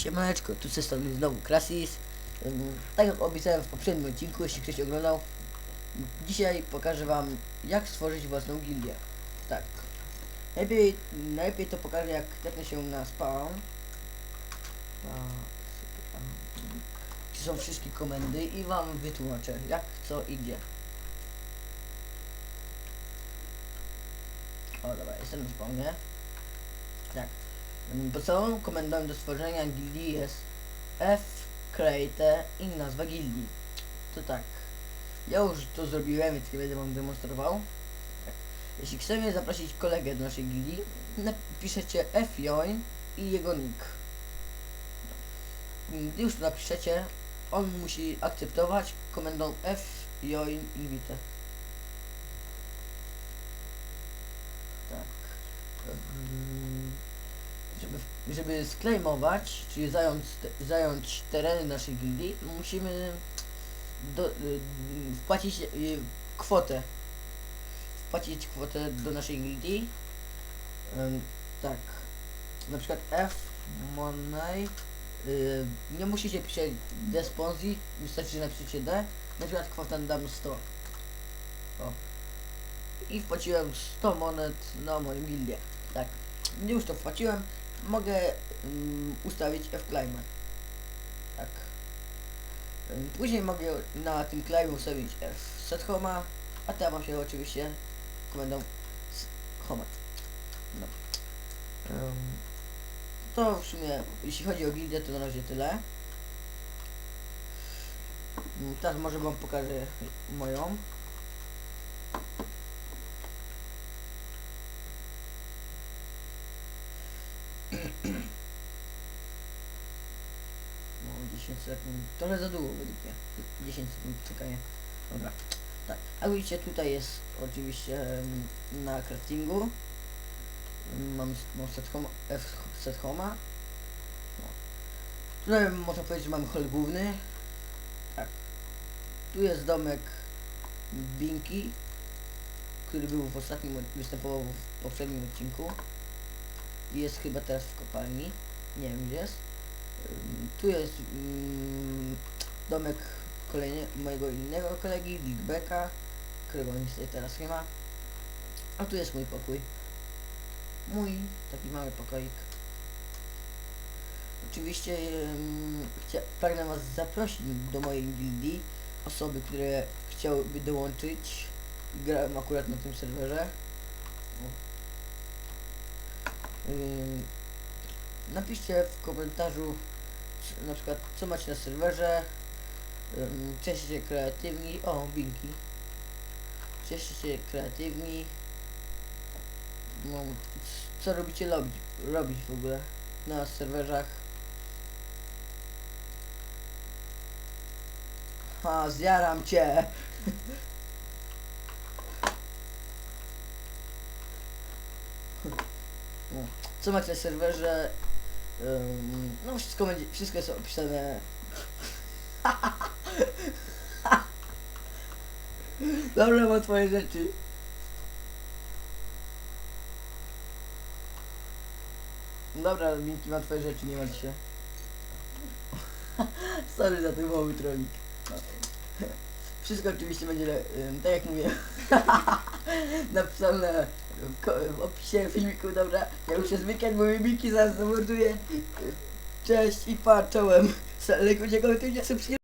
Siemaneczko, tu ze strony znowu Krasis. Tak jak obiecałem w poprzednim odcinku, jeśli ktoś oglądał, dzisiaj pokażę wam jak stworzyć własną gildię. Tak. Najlepiej, najlepiej to pokażę jak tepnę się na spawn. Gdzie są wszystkie komendy i wam wytłumaczę jak, co i gdzie. O dobra, jestem na spawnie. Tak. Podstawową komendą do stworzenia gildii jest f create i nazwa gildii. To tak. Ja już to zrobiłem, więc nie będę wam demonstrował. Tak. Jeśli chcemy zaprosić kolegę do naszej gildii, napiszecie fjoin i jego nick. Gdy już to napiszecie, on musi akceptować komendą fjoin invite. Tak. Mm, żeby, sklejmować, czyli zająć, zająć tereny naszej gildii, musimy do, y, wpłacić y, kwotę. Wpłacić kwotę do naszej gildii. Tak. Na przykład F Money. Y, nie musicie pisać D Sponzi, wystarczy, że napiszecie D. Na przykład kwotę dam 100. O. I wpłaciłem 100 monet na moją gildię. Tak. Już to wpłaciłem, mogę ym, ustawić F-Climb. Tak. Później mogę na tym claimie ustawić F set homa, a ta wam się oczywiście komendą z homa. No. Ym, to w sumie, jeśli chodzi o gildię, to na razie tyle. Ym, Teraz może wam pokażę moją. No 10 sekund, trochę za długo według mnie. 10 sekund czekania. Dobra. Tak, a widzicie tutaj jest oczywiście na craftingu. Mam, mam set. No. Tutaj można powiedzieć, że mam hol główny. Tak. Tu jest domek Binki, który był w ostatnim, występował w poprzednim odcinku. Jest chyba teraz w kopalni. Nie wiem gdzie jest. Tu jest mm, domek kolejny, mojego innego kolegi, Big Becka, którego niestety teraz nie ma. A tu jest mój pokój. Mój taki mały pokoik. Oczywiście chcia, pragnę Was zaprosić do mojej gildii. Osoby, które chciałyby dołączyć. Grałem akurat na tym serwerze. Ym, napiszcie w komentarzu na przykład co macie na serwerze. Cieszcie się kreatywni. O, binki. Cieszcie się kreatywni. No, co robicie robić, robić w ogóle na serwerach? Ha, zjaram cię! No, co macie na serwerze? Ym, no wszystko będzie, wszystko jest opisane Dobra, mam twoje rzeczy. Dobra, Minki ma twoje rzeczy, nie martw się. Sorry za ten mały trolik. Wszystko oczywiście będzie, tak jak mówię, napisane w, opisie filmiku, dobra? Ja już się zwykłem, bo mnie Minki zaraz zamorduje. Cześć i pa, czołem. Salek, uciekał, ty nie chcę